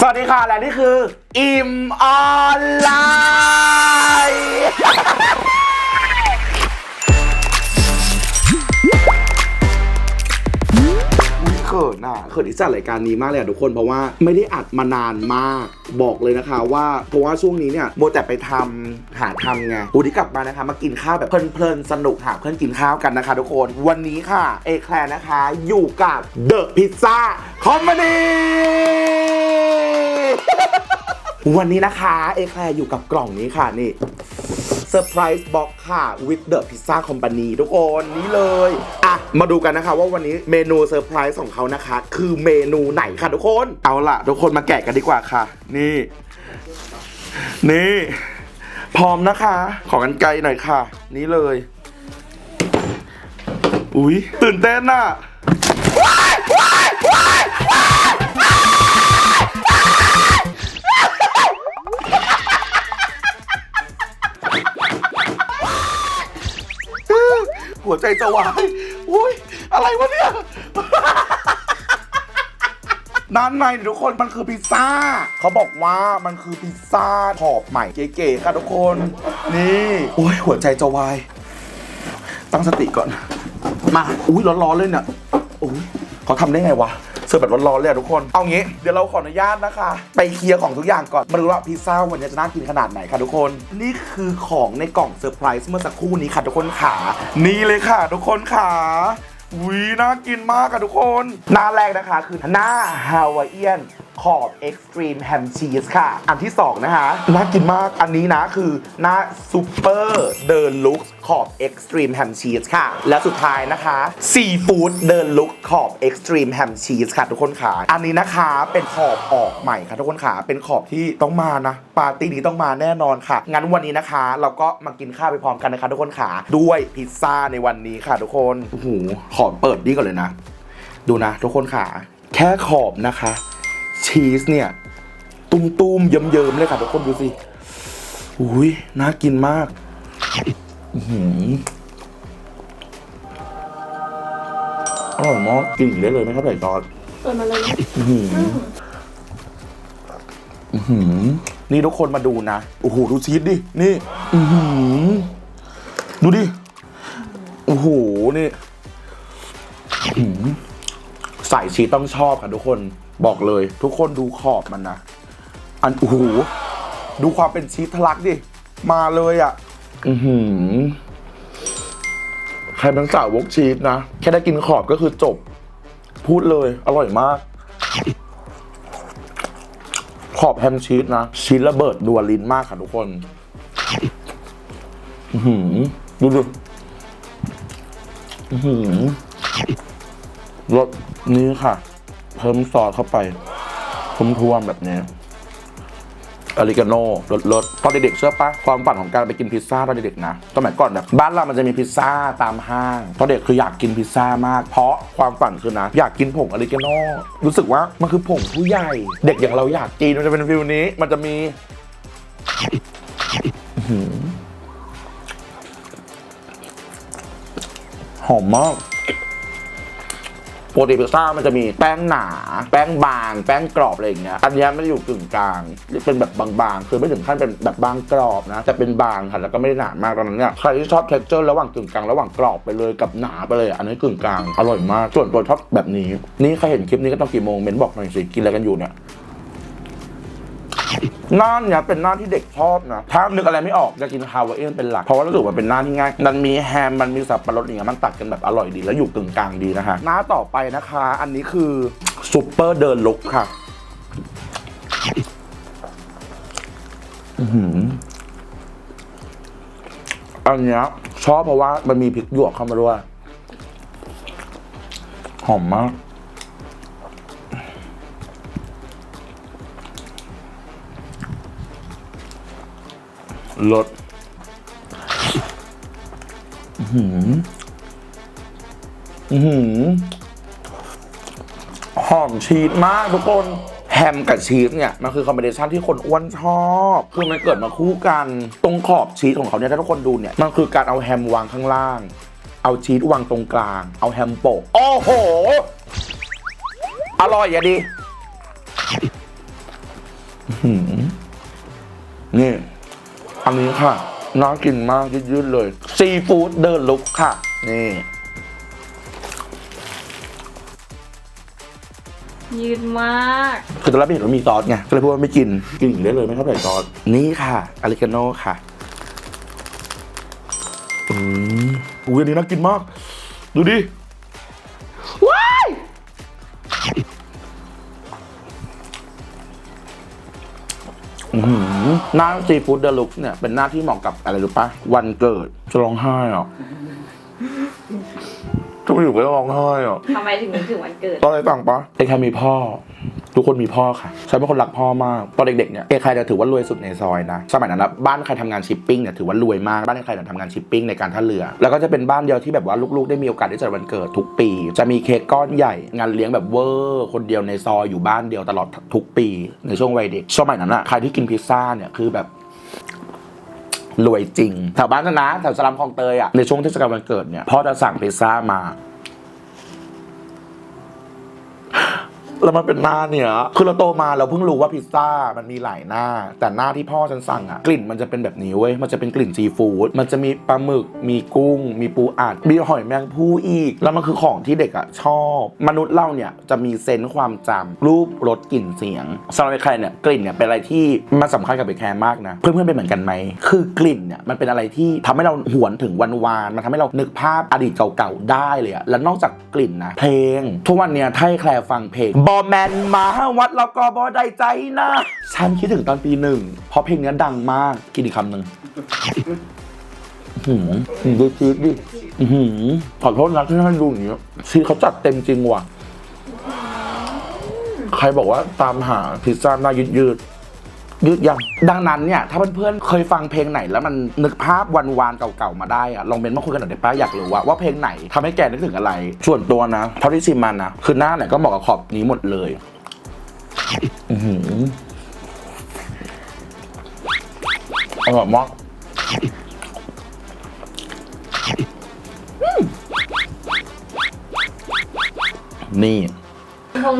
สวัสดีค่ะ และนี่คือ อิ่มออนไลน์ ขินอะเขินที่จัดรายการนี้มากเลยอะทุกคนเพราะว่าไม่ได้อัดมานานมากบอกเลยนะคะว่าเพราะว่าช่วงนี้เนี่ยโมวแต่ไปทำหาทำไงอูที่กลับมานะคะ มากินข้าวแบบเพลินๆสนุกหาเพื่อนกินข้าวกันนะคะ ทุกคนวันนี้ค่ะเอแคลร์นะคะอยู่กับเดอะพิซซ่าคอมมานี วันนี้นะคะเอแคลร์อยู่กับกล่องนี้ค่ะนี่ เซอร์ไพรส์บ็อกค่ะ with the pizza company ทุกคนนี่เลย อะ มาดูกันนะคะว่าวันนี้เมนูเซอร์ไพรส์ของเขานะคะ คือเมนูไหนค่ะทุกคน เอาล่ะ ทุกคนมาแกะกันดีกว่าค่ะ นี่ นี่ พร้อมนะคะ ขอกันไกลหน่อยค่ะ นี่เลย อุ๊ย ตื่นเต้นอะ หัวใจจะวายอุ้ยอะไรวะเนี่ยนั่นไงทุกคนมันคือพิซซ่า เขาบอกว่ามันคือพิซซ่าขอบใหม่เก๋ๆค่ะทุกคน นี่โอ้ยหัวใจจะวาย ตั้งสติก่อน มา อุ้ยร้อนๆเลยเนี่ยอุ้ยเขาทำได้ไงวะ เสิร์ฟแบบร้อนๆเลยอะทุกคน เอางี้เดี๋ยวเราขออนุญาตนะคะ ไปเคลียร์ของทุกอย่างก่อนมาดูว่าพิซซ่าวันนี้จะน่ากินขนาดไหนค่ะทุกคน นี่คือของในกล่องเซอร์ไพรส์เมื่อสักครู่นี้ค่ะทุกคนขานี่เลยค่ะ ทุกคนขาวิน่ากินมากค่ะทุกคน หน้าแรกนะคะคือหน้าฮาวายเอียน ขอบ Extreme Ham Cheese ค่ะ อันที่ 2 นะคะ น่ากินมากอันนี้นะคือหน้า Super เดินลุกขอบ Extreme Ham Cheese ค่ะ และสุดท้ายนะคะ Seafood เดินลุกขอบ Extreme Ham Cheese ค่ะทุกคนค่ะอันนี้นะคะเป็นขอบออกใหม่ค่ะทุกคนค่ะเป็นขอบที่ต้องมานะ ปาร์ตี้นี้ต้องมาแน่นอนค่ะ งั้นวันนี้นะคะ เราก็มากินข้าวไปพร้อมกันนะคะทุกคนค่ะด้วยพิซซ่าในวันนี้ค่ะทุกคนโอ้โหขอเปิดนี่ก่อนเลยนะ ดูนะ ทุกคนค่ะแค่ขอบนะคะ ชีสเนี่ย ตุ้มๆเยิ้มๆเลยค่ะทุกคนดูสิอุ้ยน่ากินมากอืออร่อยมากกินอีกได้เลยไหมครับไก่ตอดเปิดมาเลยอืออือนี่ทุกคนมาดูนะ โอ้โห ดูชีสดิ นี่อือหือดูดิ โอ้โห นี่ใส่ชีสต้องชอบค่ะทุกคน บอกเลย ทุกคนดูขอบมันนะ อันโอ้โหดูความเป็นชีสทะลักดิ มาเลยอะ อือหือใครเป็นสาววกชีสนะ แค่ได้กินขอบก็คือจบ พูดเลยอร่อยมาก ขอบแฮมชีสนะ ชีสระเบิดดัวลิ้นมากค่ะทุกคนอือหือดูดูอือหือรสนี้ค่ะ เพิ่มซอสเข้าไปทุ่วมๆแบบนี้อริกาโน่รสรสตอนเด็กๆเชื่อปะความฝันของการไปกินพิซซ่าตอนเด็กๆนะสมัยก่อนแบบบ้านเรามันจะมีพิซซ่าตามห้างตอนเด็กคืออยากกินพิซซ่ามาก เพราะความฝันคือนะ อยากกินผงอริกาโน่รู้สึกว่ามันคือผงผู้ใหญ่ เด็กอย่างเราอยากกินมันจะเป็นฟิลนี้ มันจะมีหอมมาก ปกติพิซซ่ามันจะมีแป้งหนา แป้งบาง แป้งกรอบอะไรอย่างเงี้ยอันนี้ไมันอยู่กึ่งกลางเป็นแบบบางๆ คือไม่ถึงขั้นเป็นแบบบางกรอบนะแต่เป็นบางค่ะแล้วก็ไม่ได้หนามากตอนนั้นเนี่ยใครที่ชอบเท็กเจอร์ระหว่างกึ่งกลางระหว่างกรอบไปเลยกับหนาไปเลยอันนี้กึ่งกลางอร่อยมากส่วนตัวชอบแบบนี้ นี่ใครเห็นคลิปนี้ก็ต้องกี่โมงเม้นบอกหน่อยสิกินอะไรกันอยู่เนี่ย น้าเนี่ยเป็นน้าที่เด็กชอบนะถ้านึกอะไรไม่ออกจะกินฮาวายเอียนเป็นหลัก เพราะว่ารู้สึกว่าเป็นหน้าที่ง่าย มันมีแฮม มันมีสับปะรดอย่างเงี้ยมันตัดกันแบบอร่อยดีแล้วอยู่กึ่งกลางดีนะฮะหน้าต่อไปนะคะ อันนี้คือซูเปอร์เดินลุกค่ะอื้มอันเนี้ยชอบเพราะว่ามันมีพริกหยวกเข้ามาด้วย หอมมาก รสอือหืออื้อหือหอมชีสมากทุกคนแฮมกับชีสเนี่ย มันคือคอมบิเนชันที่คนอ้วนชอบ คือมันเกิดมาคู่กัน ตรงขอบชีสของเขาเนี่ยถ้าทุกคนดูเนี่ย มันคือการเอาแฮมวางข้างล่าง เอาชีสวางตรงกลาง เอาแฮมโปะโอ้โห อร่อยอะดิหืมนี่ อันนี้ค่ะ น่ากินมากยืดๆเลย ซีฟู้ดเดินลุกค่ะ นี่ ยืดมาก คือตอนแรกไม่เห็นว่ามีซอสไง ก็เลยพูดว่าไม่กิน กินอย่างนี้ได้เลยไม่ต้องใส่ซอส นี่ค่ะอริกาโน่ค่ะ อืมอุ้ยอันนี้น่ากินมาก ดูดิ หือหน้าซีฟู้ดเดลุกเนี่ยเป็นหน้าที่เหมาะกับอะไรรู้ปะวันเกิดจะร้องไห้อะจะไปอยู่ก็ร้องไห้อะทำไมถึงนึกถึงวันเกิดตอนอะไรต่างปะเอใครมีพ่อ ทุกคนมีพ่อค่ะฉันเป็นคนรักพ่อมากตอนเด็กๆเนี่ยเอใครจะถือว่ารวยสุดในซอยนะสมัยนั้นนะบ้านใครทำงานชิปปิ้งเนี่ยถือว่ารวยมากบ้านใครเนี่ยทำงานชิปปิ้งในการท่าเรือ แล้วก็จะเป็นบ้านเดียวที่แบบว่าลูกๆ ได้มีโอกาสได้จัดวันเกิดทุกปี จะมีเค้กก้อนใหญ่งานเลี้ยงแบบเวอร์คนเดียวในซอยอยู่บ้านเดียวตลอดทุกปี ในช่วงวัยเด็กสมัยนั้นอะใครที่กินพิซซ่าเนี่ยคือแบบรวยจริงแถวบ้านฉนนะแถวสลัมคลองเตยอะในช่วงเทศกาลวันเกิดเนี่ยพ่อจะสั่งพิซซ่ามา แล้วมันเป็นหน้าเนี่ยคือเราโตมาเราเพิ่งรู้ว่าพิซซ่ามันมีหลายหน้า แต่หน้าที่พ่อฉันสั่งอะกลิ่นมันจะเป็นแบบนี้เว้ย มันจะเป็นกลิ่นซีฟู้ด มันจะมีปลาหมึก มีกุ้ง มีปูอัด มีหอยแมงภู่อีก แล้วมันคือของที่เด็กอะชอบ มนุษย์เราเนี่ยจะมีเซนส์ความจำรูป รส กลิ่น เสียงสำหรับใครเนี่ยกลิ่นเนี่ยเป็นอะไรที่มันสำคัญกับเบคแคร์มากนะ เพื่อนๆเป็นเหมือนกันไหม คือกลิ่นเนี่ยมันเป็นอะไรที่ทำให้เราหวนถึงวันวาน มันทำให้เรานึกภาพอดีตเก่าๆได้เลยอะแล้วนอกจากกลิ่นนะเพลง ทุกวันเนี่ยถ้าให้แคร์ฟังเพลงบอแมนมาวัดแล้วก็บอได้ใจนะฉันคิดถึงตอนปีหนึ่ง เพราะเพลงนี้ดังมาก กินอีกคำหนึ่งหืมดูชีสดิหืมขอโทษนะที่ท่านดูอย่างนี้ชีสเขาจัดเต็มจริงว่ะ ใครบอกว่าตามหาพิซซ่าหน้ายืดยืดๆ ยืดยังดังนั้นเนี่ยถ้าเพื่อนๆเคยฟังเพลงไหน แล้วมันนึกภาพวันวานเก่าๆมาได้อะลองเมนต์มาคุยกันหน่อยได้ป้ะอยากรู้ว่าว่าเพลงไหนทำให้แกนึกถึงอะไร ส่วนตัวนะเท่าที่ชิมมันนะคือหน้าเนี่ยก็เหมาะกับขอบนี้หมดเลยอือหืออร่อยมากอื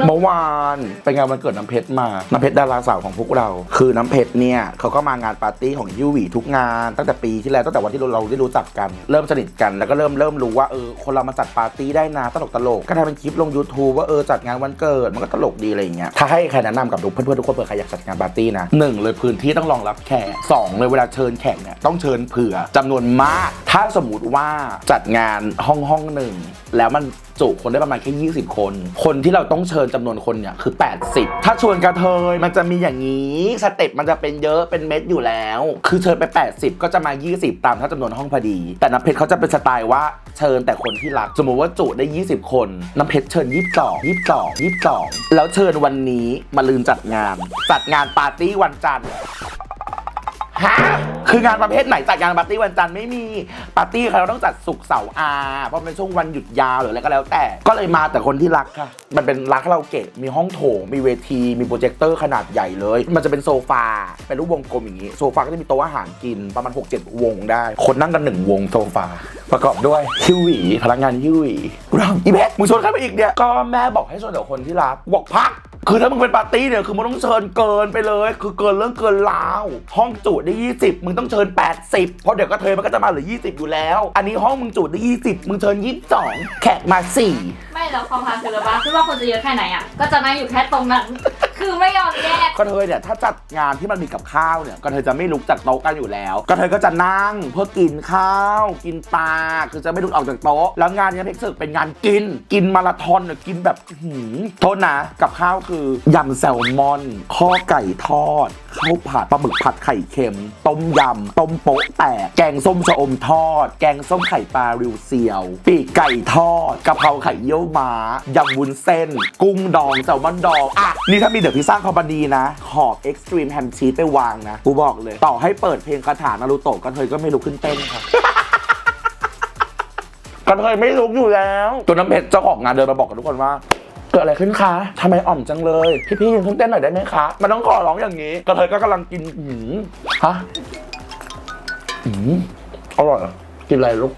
เมื่อวานไปงานวันเกิดน้ำเพชรมา น้ำเพชรดาราสาวของพวกเรา คือน้ำเพชรเนี่ยเขาก็มางานปาร์ตี้ของยูวีทุกงาน ตั้งแต่ปีที่แล้วตั้งแต่วันที่เราได้รู้จักกัน เริ่มสนิทกันแล้วก็เริ่มเริ่มรู้ว่าเออคนเรามาจัดปาร์ตี้ได้นะตลกตลกก็ทำเป็นคลิปลง YouTube ว่าเออจัดงานวันเกิดมันก็ตลกดีอะไรอย่างเงี้ยถ้าให้ใครแนะนำกับทุกเพื่อนๆทุกคนเผื่อใครอยากจัดงานปาร์ตี้นะหนึ่งเลยพื้นที่ต้องรองรับแขกสองเลยเวลาเชิญแขกเนี่ยต้องเชิญเผื่อจำนวนมาก ถ้าสมมติว่าจัดงานห้องห้องหนึ่งแล้วมัน จุคนได้ประมาณแค่20 คน คนที่เราต้องเชิญจำนวนคนเนี่ยคือ 80 ถ้าชวนกระเทยมันจะมีอย่างนี้สเต็ปมันจะเป็นเยอะเป็นเม็ดอยู่แล้ว คือเชิญไป 80 ก็จะมา 20 ตามถ้าจำนวนห้องพอดี แต่น้ำเพชรเขาจะเป็นสไตล์ว่าเชิญแต่คนที่รัก สมมติว่าจุได้ 20 คนน้ำเพชรเชิญ22 22 22 แล้วเชิญวันนี้มาลืมจัดงาน จัดงานปาร์ตี้วันจันทร์ ฮะคืองานประเภทไหนจัดงานปาร์ตี้วันจันทร์ไม่มีปาร์ตี้เราต้องจัดศุกร์เสาร์อาเพราะเป็นช่วงวันหยุดยาวหรืออะไรก็แล้วแต่ ก็เลยมาแต่คนที่รักค่ะ มันเป็นรักเราเกะมีห้องโถงมีเวที มีโปรเจคเตอร์ขนาดใหญ่เลย มันจะเป็นโซฟาเป็นรูปวงกลมอย่างนี้ โซฟาก็จะมีโต๊ะอาหารกินประมาณ6-7วงได้ คนนั่งกันหนึ่งวงโซฟาประกอบด้วยฮิวหวีพนักงานฮิวี่ราอีเพชรมึงชวนใครไปอีกเนี่ยก็แม่บอกให้ชวนแต่คนที่รักบอกพัก คือถ้ามึงเป็นปาร์ตี้เนี่ยคือมึงต้องเชิญเกินไปเลย คือเกินเรื่องเกินราว ห้องจุได้ 20 มึงต้องเชิญ 80 เพราะเดี๋ยวก็เทยมันก็จะมาเหลือ 20 อยู่แล้ว อันนี้ห้องมึงจุได้ 20 มึงเชิญ 22 แขกมา 4 ไม่แล้วความพาคืออะไรปะคือว่าคนจะเยอะแค่ไหนอะ ก็จะนั่งอยู่แค่ตรงนั้น คือไม่ยอมแยกก็เทยเนี่ยถ้าจัดงานที่มันมีกับข้าวเนี่ยก็เทยจะไม่ลุกจากโต๊ะกันอยู่แล้วก็เทยก็จะนั่งเพื่อกินข้าว กินปลาคือจะไม่ลุกออกจากโต๊ะ แล้วงานเนี้ยเพกสึกเป็นงานกิน กินมาราธอนเนี่ยกินแบบอื้อหือโทษนะกับข้าวคือยำแซลมอนข้อไก่ทอดข้าวผัดปลาหมึกผัดไข่เค็ม ต้มยำต้มโป๊ะแตกแกงส้มชะอมทอด แกงส้มไข่ปลาริวเซียว ปีกไก่ทอดกะเพราไข่เยี่ยวม้า ยำวุ้นเส้น กุ้งดองแซลมอนดอง อะ นี่ถ้ามีเดอะพิซซ่าคอมพานีนะขอบเอ็กซ์ตรีมแฮมชีสไปวางนะ กูบอกเลย ต่อให้เปิดเพลงคาถานารูโตะก็เธอก็ไม่ลุกขึ้นเต้นครับก็เธอไม่ลุกอยู่แล้ว ตัวน้ำเพชรเจ้าของงานเดินมาบอกกับทุกคนว่าเกิดอะไรขึ้นคะทำไมอ่อมจังเลย พี่ๆยืนขึ้นเต้นหน่อยได้ไหมคะ มันต้องขอร้องอย่างนี้ก็เธอก็กำลังกินหืมฮะหืมอร่อยเหรอกินอะไรลูก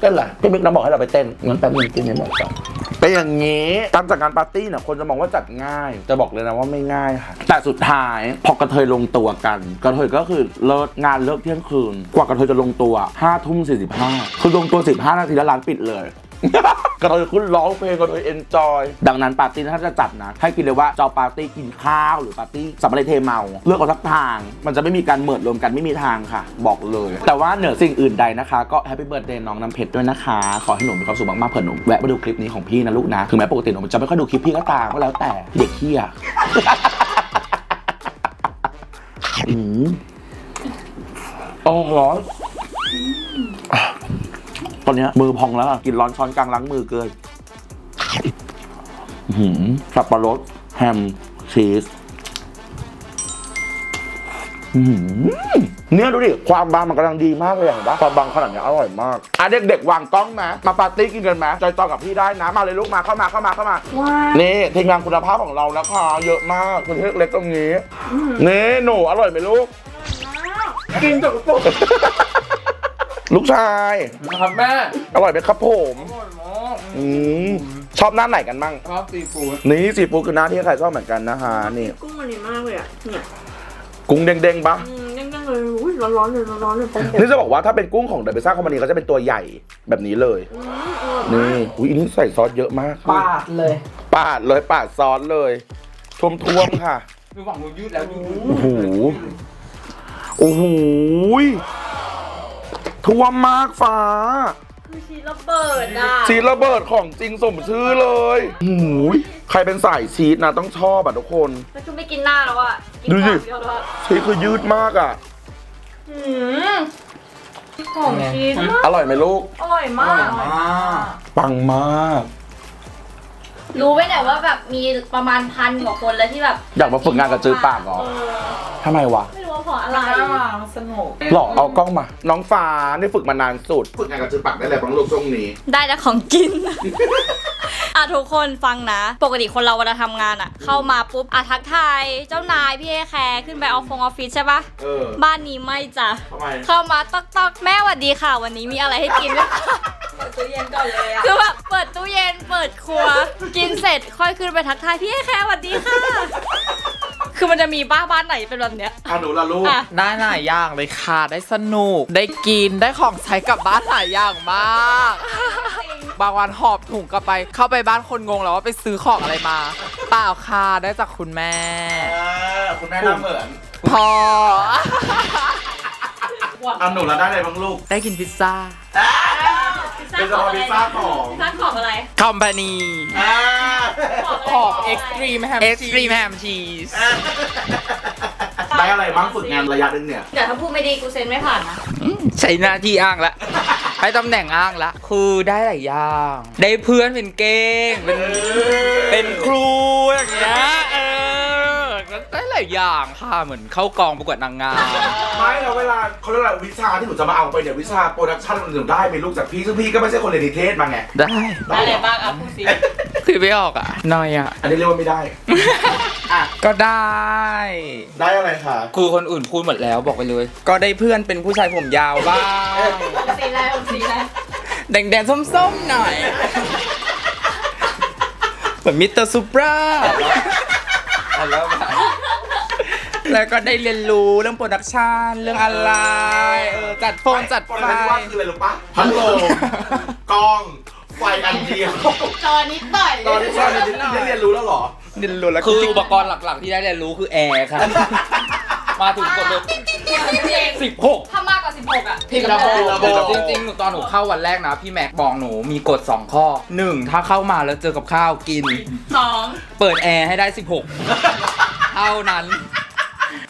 เต้นอะไรพี่บิ๊กน้ำบอกให้เราไปเต้นงั้นแป๊บนึงกินให้หมดก่อน เป็นอย่างนี้การจัดงานปาร์ตี้เนี่ยคนจะมองว่าจัดง่าย จะบอกเลยนะว่าไม่ง่ายค่ะ แต่สุดท้ายพอกระเทยลงตัวกันกระเทยก็คือเลิกงานเลิกเที่ยงคืน กว่ากระเทยจะลงตัวห้าทุ่มสี่สิบห้าคือลงตัวสิบห้านาทีแล้วร้านปิดเลย กระเทยขึ้นร้องเพลงกระเทยเอนจอย ดังนั้นปาร์ตี้ถ้าจะจัดนะ ให้คิดเลยว่าจะเอาปาร์ตี้กินข้าว หรือปาร์ตี้สัมภาระเทเมา เลือกเอาสักทาง มันจะไม่มีการเหมิดรวมกันไม่มีทางค่ะ บอกเลย แต่ว่าเหนือสิ่งอื่นใดนะคะ ก็แฮปปี้เบิร์ดเดย์น้องน้ำเพชรด้วยนะคะ ขอให้หนูมีความสุขมากๆเผื่อหนูแวะมาดูคลิปนี้ของพี่นะลูกนะถึงแม้ปกติหนูจะไม่ค่อยดูคลิปพี่ก็ตามก็แล้วแต่เด็กเฮียอืมโอ้ร้อน ตอนเนี้ยมือพองแล้วอะกินร้อนช้อนกลางล้างมือเกินอื้อหืมสับปะรดแฮมชีสอื้อหือเนี่ยดูดิ ความบางมันกำลังดีมากเลยเห็นปะความบางขนาดเนี้ยอร่อยมากอะเด็กๆวางกล้องไหมมาปาร์ตี้กินกันไหมจอยจอยกับพี่ได้นะ มาเลยลูกมาเข้ามาเข้ามาเข้ามาว้านี่ทีมงานคุณภาพของเรานะคะเยอะมากคุณเล็กๆตรงนี้นี่หนูอร่อยไหมลูกกินจกปุก ลูกชาย นะครับแม่อร่อยไหมครับผมอร่อยมากอืมชอบหน้าไหนกันบ้าง ชอบซีฟู้ดนี่ซีฟู้ดคือหน้าที่ใครชอบเหมือนกันนะฮะนี่ กุ้งอันนี้มากเลยอะ เนี่ยกุ้งเด้งๆปะอืมเด้งๆเลยอุ้ยร้อนๆเลยร้อนๆเลยปองนี่จะบอกว่าถ้าเป็นกุ้งของเดบิซ่าคอมพานีเขาจะเป็นตัวใหญ่แบบนี้เลย อืมอร่อยนี่มากอุ้ยอันนี้ใส่ซอสเยอะมาก ปาดเลย ปาดเลยปาดซอสเลยท่วมๆค่ะ คือฝั่งนู้นยืดแล้วยืดโอ้โหโอ้โหย ท่วมมากฟ้า คือชีสระเบิดอะชีสระเบิดของจริงสมชื่อเลยโอ้โหยใครเป็นสายชีสนะต้องชอบอะทุกคน แล้วคือไม่กินหน้าแล้วอะกินดูดิก่อนเดียวแล้วอะชีสคือยืดมากอะอืมหอมชีสมากอร่อยไหมลูก อร่อยมาก ปังมาก รู้ไหมเนี่ยว่าแบบมีประมาณพันกว่าคนแล้วที่แบบอยากมาฝึกงานกับจือปากเหรอ เออทำไมวะ ไม่รู้ว่า เพราะอะไร สนุกหรอเอากล้องมา น้องฟ้านี่ฝึกมานานสุด ฝึกงานกับจือปากได้เลยบ้างลูกช่วงนี้ ได้แต่ของกิน อะทุกคนฟังนะ ปกติคนเราเวลาทำงานอะ เข้ามาปุ๊บอะทักทายเจ้านายพี่เอแคร์ขึ้นไปออฟฟงออฟฟิศใช่ปะเออบ้านนี้ไม่จ้ะทำไมเข้ามาตอกตอกแม่หวัดดีค่ะ วันนี้มีอะไรให้กินไหมคะตู้เย็นก่อนเลยอะคือแบบเปิดตู้เย็นเปิดครัว กินเสร็จค่อยขึ้นไปทักทายพี่เอแคร์หวัดดีค่ะ คือมันจะมีบ้าบ้านไหนเป็นแบบเนี้ยอะหนูละลูก อะ ได้หลายอย่างเลยค่ะ ได้สนุก ได้กิน ได้ของใช้กลับบ้านหลายอย่างมาก บางวันหอบถุงกลับไป เข้าไปบ้านคนงงแล้วว่าไปซื้อของอะไรมา เปล่าค่ะได้จากคุณแม่คุณแม่หน้าเหมือนพออะหนูละได้อะไรบ้างลูก ได้กินพิซซ่า เป็นสปาพิซซ่าของพิซซ่าของอะไร คอมพานีอ่าของ Extreme Ham Extreme Ham Cheese ได้อะไรบ้างฝึกงานระยะนึงเนี่ย เดี๋ยวถ้าพูดไม่ดีกูเซ็นไม่ผ่านนะ ใช้หน้าที่อ้างละให้ตำแหน่งอ้างละ คือได้หลายอย่าง ได้เพื่อนเป็นเก้ง เป็นเป็นครูอย่างเงี้ยเออได้ห ลายอย่างค่ะเหมือนเข้ากองประกวดนางงามไม่เราเวลาเขาเรียกว่าวิชาที่หนูจะมาเอาไปเนี่ยวิชาโปรดักชั่นหนูได้เป็นลูกจากพี่ซึ่งพี่ก็ไม่ใช่คนเรียนนิเทศมาไงได้ได้อะไรบ้างอะพูดสิคือไม่ออกอะน้อยอะอันนี้เรียกว่าไม่ได้อะก็ได้ ได้อะไรคะคือคนอื่นพูดหมดแล้วบอกไปเลย ก็ได้เพื่อนเป็นผู้ชายผมยาวบ้างสีอะไรสีอะไรแดงๆส้มๆหน่อยเหมือนมิสเตอร์ซูปราแล้ว แล้วก็ได้เรียนรู้เรื่องโปรดักชันเรื่องอะไรเออจัดโฟนจัดโปรไฟดักชั่นที่ว่าคืออะไรรู้ปะพัดลมกล้อง ไฟอันเดียว จอนิดหน่อยตอนนี้ใช่ได้เรียนรู้แล้วเหรอ เรียนรู้แล้วคืออุปกรณ์หลักๆ ที่ได้เรียนรู้คือแอร์ครับ มาถึงกดเลยสิบหก ถ้ามากกว่า 16 อะผิดระบบระบบจริงๆหนูตอนหนูเข้าวันแรกนะ พี่แม็กบอกหนูมีกฎ 2 ข้อ 1 ถ้าเข้ามาแล้วเจอกับข้าวกินสองเปิดแอร์ให้ได้ 16 เท่านั้น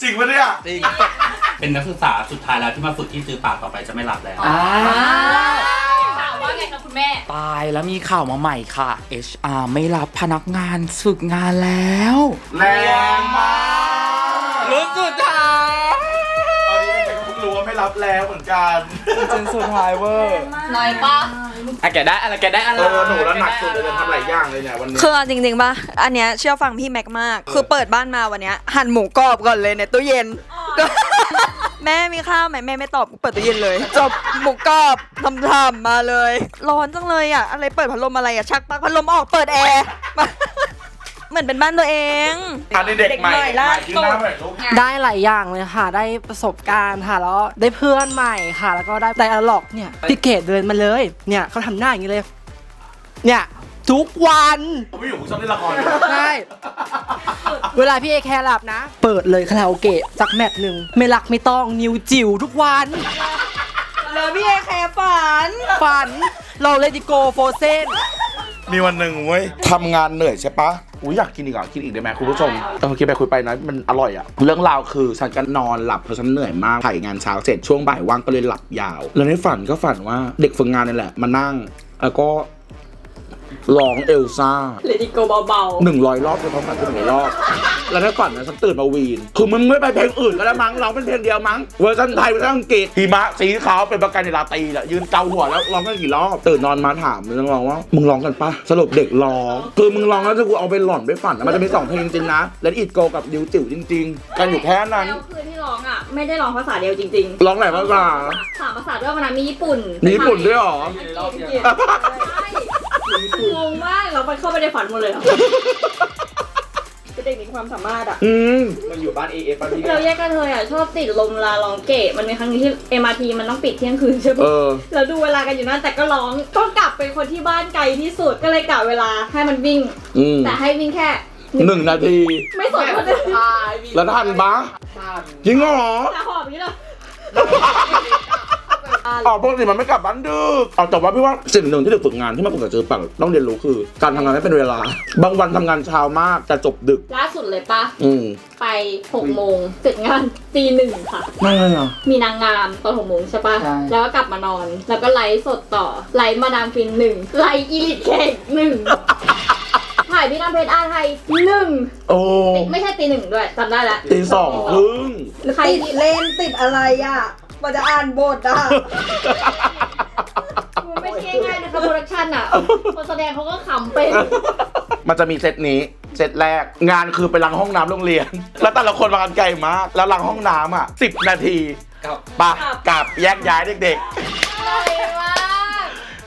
จริงปะเนี่ยจริงเป็นนักศึกษาสุดท้ายแล้วที่มาฝึกที่จือปากต่อไปจะไม่รับแล้ว อ้าวถามว่าไงคะคุณแม่ ตายแล้วมีข่าวมาใหม่ค่ะ HR ไม่รับพนักงานฝึกงานแล้วแรงมากรุ่นสุดท้ายตอนนี้ก็เพิ่งรู้ว่าไม่รับแล้วเหมือนกัน จนสุดท้ายเวอร์ น้อยปะ อะแกได้อะไรแกได้อะไรเออหนูแล้วหนักสุดเลยทำหลายอย่างเลยเนี่ยวันนี้คือเอาจริงๆป่ะ อันเนี้ยเชื่อฟังพี่แม็กมาก คือเปิดบ้านมาวันเนี้ยหั่นหมูกรอบก่อนเลยในตู้เย็น แม่มีข้าวไหมแม่ไม่ตอบกูเปิดตู้เย็นเลย จบหมูกรอบทำทำๆมาเลย ร้อนจังเลยอะอะไรเปิดพัดลมอะไรอะชักปลั๊กพัดลมออกเปิดแอร์มา เหมือนเป็นบ้านตัวเอง อันนี้เด็กใหม่เด็กใหม่ล่าที่หน้าใหม่ลูกได้หลายอย่างเลยค่ะ ได้ประสบการณ์ค่ะ แล้วได้เพื่อนใหม่ค่ะ แล้วก็ได้ไดอะล็อกเนี่ยพี่เกดเดินมาเลย เนี่ยเขาทำหน้าอย่างนี้เลย เนี่ยทุกวัน ผมไม่อยู่ผมชอบเล่นละครใช่ เวลาพี่เอแคร์หลับนะ เปิดเลยคาราโอเกะสักแมตช์หนึ่งไม่รักไม่ต้องนิวจิ๋วทุกวัน เลยพี่เอแคร์ฝัน ฝัน เราเลดิโกโฟเซน มีวันหนึ่งเว้ยทำงานเหนื่อยใช่ปะอุ้ยอยากกินอีกอะกินอีกได้ไหมคุณผู้ชมเออกินไปคุยไปนะมันอร่อยอะ เรื่องราวคือฉันก็นอนหลับเพราะฉันเหนื่อยมากถ่ายงานเช้าเสร็จช่วงบ่ายว่างก็เลยหลับยาว แล้วในฝันก็ฝันว่าเด็กฝึกงานนี่แหละมานั่งแล้วก็ ร้องเอลซ่า เลดิโกเบาหนึ่งร้อยรอบเลยพร้อมกันหนึ่งร้อยรอบ แล้วในฝันนะฉันตื่นมาวีน คือมึงไม่ไปเพลงอื่นก็ได้มั้งร้องเป็นเพลงเดียวมั้ง เวอร์ชันไทยเวอร์ชันอังกฤษหิมะสีขาวเป็นประกันในราตรีแหละยืนเกาหัวแล้วร้องกันกี่รอบ ตื่นนอนมาถามนักร้องว่า มึงร้องกันปะสรุปเด็กร้อง คือมึงร้องแล้วจะกูเอาไปหล่อนไปฝันนะมันจะมีสองเพลงจริงนะ และอีทโกกับดิวจิ๋วจริง ๆ กันอยู่แค่นั้น แล้วคือที่ร้องอะ ไม่ได้ร้องภาษาเดียวจริงร้องไหนภาษาๆสามภาษาด้วยวันนั้นมีญี่ปุ่นมีญี่ปุ่นด้วยเหรองง มากเราไปเข้าไปในฝันหมดเลยอะเป็นเด็กมีความสามารถอะ อืมมันอยู่บ้านเอเอฟป่ะพี่เราแยกกันเลยอะ ชอบติดลมลาร้องเกะมันมีครั้งหนึงที่ MRT มันต้องปิดเที่ยงคืนใช่เอปะอเราดูเวลากันอยู่นั่นแต่ก็ร้องก็กลับเป็นคนที่บ้านไกลที่สุดก็เลยกะเวลาให้มันวิ่ง อืมแต่ให้วิ่งแค่ หนึ่งนาที ไม่สนคนอื่นแล้วทันปะจริงเหรอแต่หอบอย่างนี้เลย อ๋อปกติมันไม่กลับบ้านดึกเอาแต่ว่าพี่ว่าสิ่งหนึ่งที่เด็กฝึกงานที่มาฝึกกับเจอปังต้องเรียนรู้คือ การทำงานไม่เป็นเวลา บางวันทำงานเช้ามากแต่จบดึก ล่าสุดเลยปะอืมไปหกโมงเสร็จงานตีหนึ่งค่ะ ไม่เลยอะมีนางงามตอนหกโมงใช่ปะใช่ แล้วก็กลับมานอน แล้วก็ไลฟ์สดต่อ ไลฟ์มาดามฟินหนึ่งไลฟ์อีลิทเค้กหนึ่งถ่ายพี่น้ำเพชรอาไทยหนึ่งโอ้ไม่ใช่ตีหนึ่งด้วยจำได้ละตีสองครึ่ง ใครติดเลนติดอะไรอะ มันจะอ่านบทอะมันไม่ใช่ง่ายๆนะคะโปรดักชั่นอะคนแสดงเขาก็ขำเป็น มันจะมีเซตนี้ เซตแรก งานคือไปล้างห้องน้ำโรงเรียน แล้วแต่ละคนมากันไกลมาก แล้วล้างห้องน้ำอะสิบนาทีครับปะกลับแยกย้ายเด็กอะไรวะๆ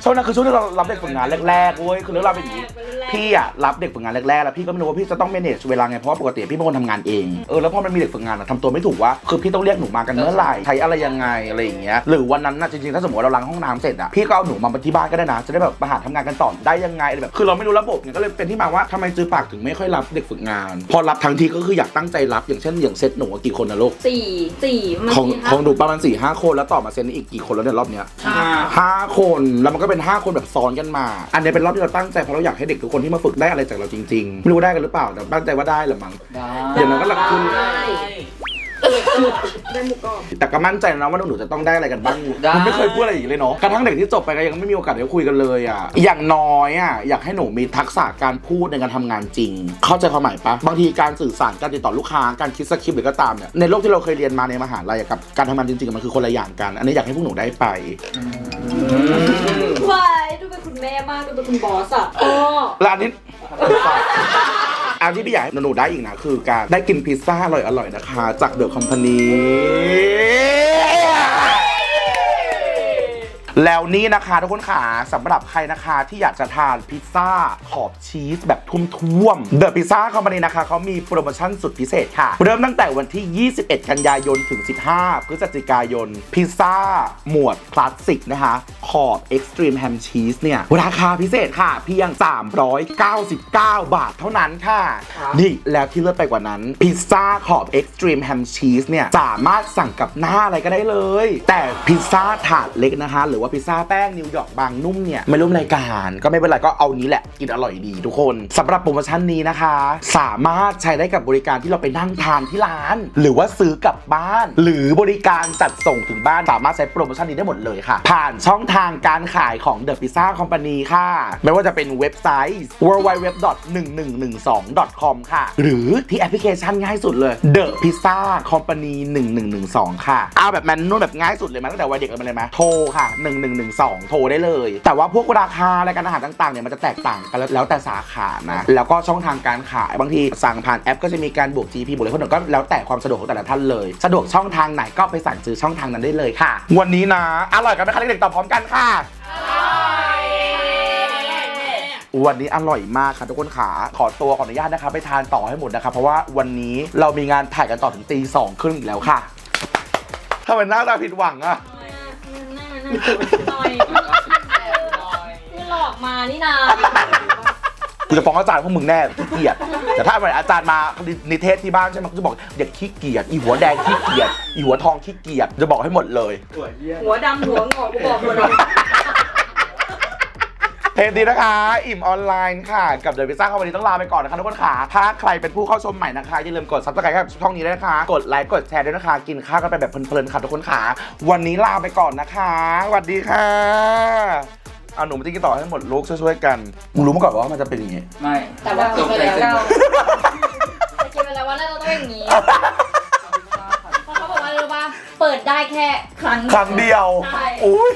ช่วงนั้นคือช่วงที่เรารับเด็กฝึกงานแรกๆเว้ยคือเรื่องราวเป็นอย่างนี้ พี่อะรับเด็กฝึกงานแรกๆแล้วพี่ก็ไม่รู้ว่าพี่จะต้อง manage เวลาไงเพราะว่าปกติพี่เป็นคนทำงานเองเออแล้วพอมันมีเด็กฝึกงานอะทำตัวไม่ถูกว่าคือพี่ต้องเรียกหนูมากันเมื่อไหร่ใช้อะไรยังไงอะไรอย่างเงี้ยหรือวันนั้นน่ะจริงๆถ้าสมมติว่าเราล้างห้องน้ำเสร็จอะพี่ก็เอาหนูมาที่บ้านก็ได้นะจะได้แบบมาหาทำงานกันต่อได้ยังไงอะไรแบบคือเราไม่รู้ระบบเนี่ยก็เลยเป็นที่มาว่าทำไมจือปากถึงไม่ค่อยรับเด็กฝึกงาน พอรับทั้งทีก็คืออยากตั้งใจรับอย่างเช่นอย่างเซตหนูอะกี่คนนะลูก สี่สี่มันของมีห้า ของหนูประมาณสี่ห้าคนแล้วต่อมาเซตนี้อีกกี่คนแล้วเนี่ยรอบเนี้ยอ่าห้าคนแล้วมันก็เป็นห้าคนแบบซ้อนกันมา อันนี้เป็นรอบที่เราตั้งใจเพราะเราอยากให้เด็กทุกคนที่มาฝึกได้อะไรจากเราจริงๆ ไม่รู้ได้กันหรือเปล่าแต่ตั้งใจว่าได้แหละมั้งได้เดี๋ยวมันก็หลักขึ้นได้หมูกรอบแต่ก็มั่นใจนะว่าหนูจะต้องได้อะไรกันบ้างได้มันไม่เคยพูดอะไรอีกเลยเนาะกระทั่งเด็กที่จบไปก็ยังไม่มีโอกาสได้คุยกันเลยอะอย่างน้อยอะอยากให้หนูมีทักษะการพูดในการทำงานจริง เข้าใจความหมายปะบางทีการสื่อสารการติดต่อลูกค้าการคิดสคริปต์หรือก็ตามเนี่ยในโลกที่เราเคยเรียนมาในมหาลัยอะกับการทำงานจริงๆมันคือคนละอย่างกัน อันนี้อยากให้พวกหนูได้ไป วายดูเป็นคุณแม่มากดูเป็นคุณบอสอะอ๋อแล้วอันนี้ อันที่พี่อยากให้หนูได้อีกนะ คือการได้กินพิซซ่าอร่อยๆนะคะ จากเดอะคอมพานี แล้วนี่นะคะทุกคนขาสำหรับใครนะคะที่อยากจะทานพิซซ่าขอบชีสแบบท่วมๆเดอะพิซซ่าคอมพานีนะคะเขามีโปรโมชั่นสุดพิเศษค่ะ เริ่มตั้งแต่วันที่ 21 กันยายนถึง 15 พฤศจิกายน พิซซ่า หมวดคลาสสิกนะคะ ขอบ Extreme Ham Cheese เนี่ย ราคาพิเศษค่ะ เพียง 399 บาทเท่านั้นค่ะ นี่แล้วที่เลิศไปกว่านั้น พิซซ่าขอบ Extreme Ham Cheese เนี่ย สามารถสั่งกับหน้าอะไรก็ได้เลย แต่พิซซ่าถาดเล็กนะคะหรือว่าพิซซ่าแป้งนิวยอร์กบางนุ่มเนี่ยไม่ร่วมรายการ ก็ไม่เป็นไรก็เอานี้แหละกินอร่อยดีทุกคนสำหรับโปรโมชั่นนี้นะคะ สามารถใช้ได้กับบริการที่เราไปนั่งทานที่ร้าน หรือว่าซื้อกลับบ้าน หรือบริการจัดส่งถึงบ้านสามารถใช้โปรโมชั่นนี้ได้หมดเลยค่ะ ผ่านช่องทางการขายของ The Pizza Company ค่ะ ไม่ว่าจะเป็นเว็บไซต์ www.1112.com ค่ะ หรือที่แอปพลิเคชันง่ายสุดเลย The Pizza Company 1112 ค่ะ เอาแบบแมนนวลแบบง่ายสุดเลยมาตั้งแต่วัยเด็กเลยมาเลยไหมโทรค่ะ 1 1112 โทรได้เลย แต่ว่าพวกราคารายการอาหารต่างๆเนี่ยมันจะแตกต่างกันแล้วแล้วแต่สาขานะแล้วก็ช่องทางการขายบางทีสั่งผ่านแอปก็จะมีการบวก GP บวกอะไรคนอื่นก็แล้วแต่ความสะดวกของแต่ละท่านเลย สะดวกช่องทางไหนก็ไปสั่งซื้อช่องทางนั้นได้เลยค่ะ วันนี้นะอร่อยกันไหมคะเด็กๆตอบพร้อมกันค่ะวันนี้อร่อยมากค่ะทุกคนขาขอตัวขออนุญาตนะคะไปทานต่อให้หมดนะคะเพราะว่าวันนี้เรามีงานถ่ายกันต่อถึงตีสองครึ่งอีกแล้วค่ะทำไมหน้าตาผิดหวังอะ หน่อยคือหลอกมานี่นากูจะฟ้องอาจารย์พวกมึงแน่ขี้เกียจแต่ถ้าวันไหนอาจารย์มานิเทศที่บ้านใช่ไหมกูจะบอกเด็กขี้เกียจอีหัวแดงขี้เกียจอีหัวทองขี้เกียจจะบอกให้หมดเลย หัวดำหัวงอกกูบอกหัวดเทปนี้นะคะ อิ่มออนไลน์ค่ะ กับเดอะพิซซ่าวันนี้ต้องลาไปก่อนนะคะทุกคนค่ะ ถ้าใครเป็นผู้เข้าชมใหม่นะคะ อย่าลืมกดซับสไครต์กับช่องนี้ด้วยนะคะ กดไลค์กดแชร์ด้วยนะคะ กินข้าวกันไปแบบเพลินๆค่ะทุกคนค่ะ วันนี้ลาไปก่อนนะคะสวัสดีค่ะ เอาหนูมาที่กินต่อให้หมดลูกช่วยๆกันมึงรู้มาก่อนว่ามันจะเป็นอย่างงี้ ไม่แต่ว่าตกใจเส้นจะกินไปแล้วว่าน่าจะต้องอย่างนี้เพราะเขาบอกว่าอะไรรู้ป่ะเปิดได้แค่ครั้งครั้งเดียว ใช่ อุ้ย